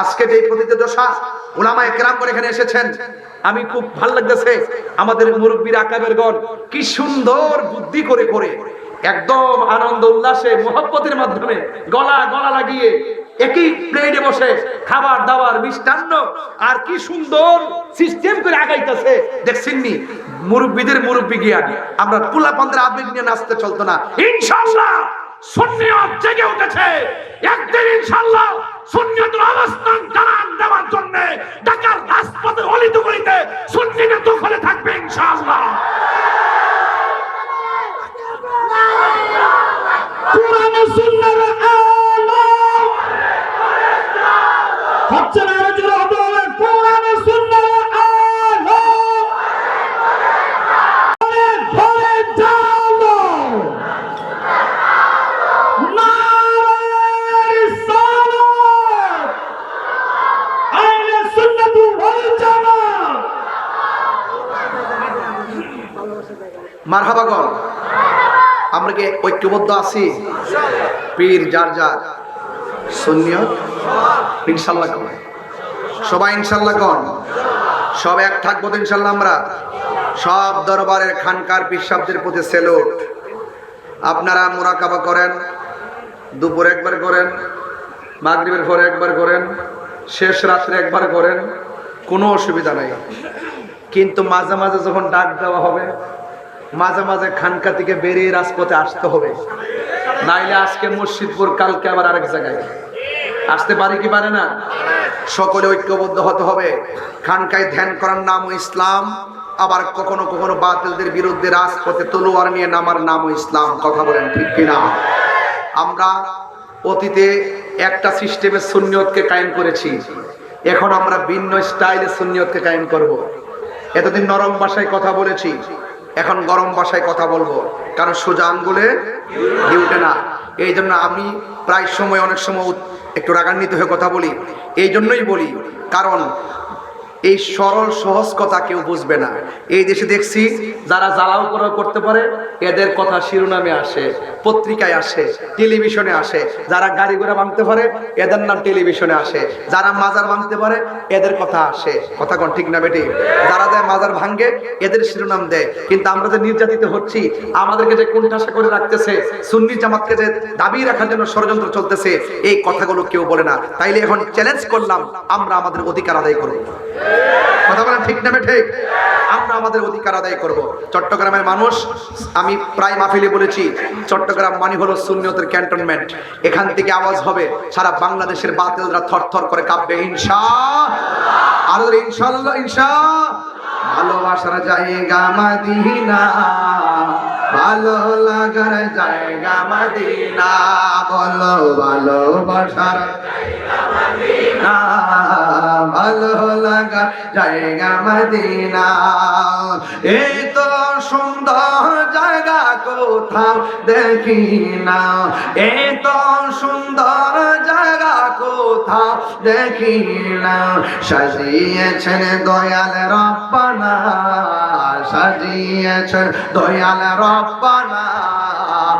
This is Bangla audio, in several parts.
আজকে যে প্রতিতে দশা ওলামা একরাম করে এখানে এসেছেন, আমি খুব ভালো লাগতেছে আমাদের মুরব্বীর আকাবের গণ কি সুন্দর বুদ্ধি করে করে, একদম আনন্দ, উল্লাসে, মোহব্বতের মাধ্যমে গলা গলা লাগিয়ে একই প্লেটে বসে খাবার দাবার মিষ্টান্ন, আর কি সুন্দর সিস্টেম করে আগাইতেছে। দেখছেননি? মুরব্বীদের মুরব্বী জ্ঞান। আমরা পুলা পন্দ্রা আবেগ নিয়ে নাচতে চলতো না। ইনশাআল্লাহ সুন্নিয়ত জেগে উঠেছে। একদিন ইনশাআল্লাহ সুন্নিয়তের মারহাবাগন আমরা কি ঐক্যবদ্ধ আছি? পীর যার যার। সুন্নিয়ত? ইনশাল্লাহ কন সবাই ইনশাল্লাহ কন সব এক থাকব তো ইনশাল্লাহ আমরা। সব দরবারের খানকার পিসাবদের প্রতি সেলুট। আপনারা মোরাকাবা করেন, দুপুর একবার করেন, মাগরিবের পরে একবার করেন, শেষ রাত্রে একবার করেন, কোনো অসুবিধা নাই। কিন্তু মাঝে মাঝে যখন ডাক দেওয়া হবে মাঝে মাঝে খানকা থেকে বেরিয়ে রাজপথে আসতে হবে। নাইলে আজকে মসজিদপুর কালকে আবার আরেক জায়গায়। আসতে পারে কি পারে না? সকলে ঐক্যবদ্ধ হতে হবে। খানকায় ধ্যান করার নাম ইসলাম, আবার কখনো কখনো বাতিলদের বিরুদ্ধে রাজপথে তলোয়ার নিয়ে নামার নাম ইসলাম। কথা বলেন ঠিক কিনা? আমরা অতীতে একটা সিস্টেমের সুন্নিয়তকে কায়েম করেছি। এখন আমরা ভিন্ন স্টাইলে সুন্নিয়তকে কায়েম করব। এতদিন নরম ভাষায় কথা বলেছি। এখন গরম ভাষায় কথা বলব। কারণ সোজা আঙ্গুলে উঠে না। এই জন্য আমি প্রায় সময় অনেক সময় একটু রাগান্বিত হয়ে কথা বলি। এই জন্যই বলি, কারণ এই সরল সহজ কথা কেউ বুঝবে না। এই দেশে দেখছি যারা জ্বালাও করা করতে পারে, এদের কথা শিরোনামে আসে, পত্রিকায় আসে, টেলিভিশনে আসে। যারা গাড়ি ঘোড়া ভাঙতে পারে, এদের নাম টেলিভিশনে আসে। যারা মাজার ভাঙতে পারে, এদের কথা আসে। কথা কোন ঠিক না বেটি? যারা দেয় মাজার ভাঙ্গে এদের শিরোনাম দেয়। কিন্তু আমরা যে নির্যাতিত হচ্ছি, আমাদেরকে যে কোণঠাসা করে রাখতেছে, সুন্নি জামাতকে যে দাবি রাখার জন্য ষড়যন্ত্র চলতেছে, এই কথাগুলো কেউ বলে না। তাইলে এখন চ্যালেঞ্জ করলাম, আমরা আমাদের অধিকার আদায় করব। কথা বলেন ঠিক নেবে ঠিক আমরা আমাদের অধিকার আদায় করব। চট্টগ্রামের মানুষ, আমি প্রায় মাহফিলে বলেছি, চট্টগ্রাম মানে হলো সুন্নিয়তের ক্যান্টনমেন্ট। এখান থেকে আওয়াজ হবে, সারা বাংলাদেশের বাতিলরা থরথর করে কাঁপবে, ইনশা। আরও ইনশাল্লাহ ইনশা। ভালোবাসার জায়গা মাদিনা। ভালো লাগার জায়গা মাদিনা, বলো, ভালো বসার ভালো লাগার জায়গা মদিনা। এই তো সুন্দর জায়গা কোথাও দেখি না, এই তো সুন্দর কোথাও দেখি না সাজিয়েছেন দয়াল রব্বানা সাজিয়েছেন দয়াল রব্বানা।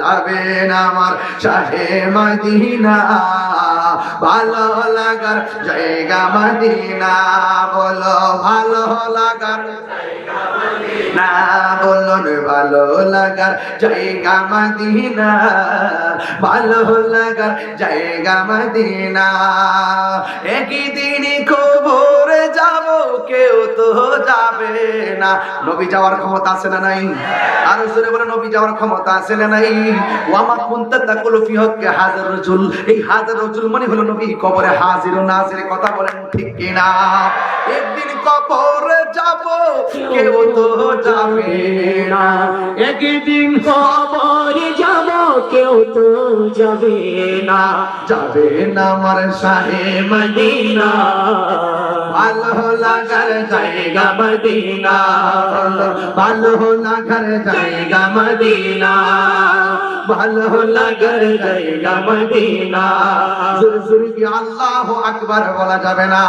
যাবে না আমার শাহে মদিনা। ভালো লাগার জায়গা মদিনা, বলো ভালো লাগার না বলুন ভালো লাগার জায়গা মদিনা, ভালো লাগার জায়গা মদিনা। যাব, কেউ তো যাবে না। নবী যাওয়ার ক্ষমতা আছে না নাই? আর জোরে বলে নবী যাওয়ার ক্ষমতা আছে না নাই? ওয়ামা কুনতা তাকুলু ফি হক্কে হাজার রজুল। এই হাজার রজুল মানে হলো নবী কবরে হাজির ও নাজির কথা বলেন ঠিক কিনা? একদিন কবরে যাব কেউ তো যাবে না। একদিন খবর যাব কেউ তো যাবে না। যাবে না আমার শাহে মদিনা। ভালো লাগার জায়গা ভালো লাগার জায়গা মদিনা। ভালো লাগার জায়গা মদিনা। জোর জোর আকবার বলা যাবে না?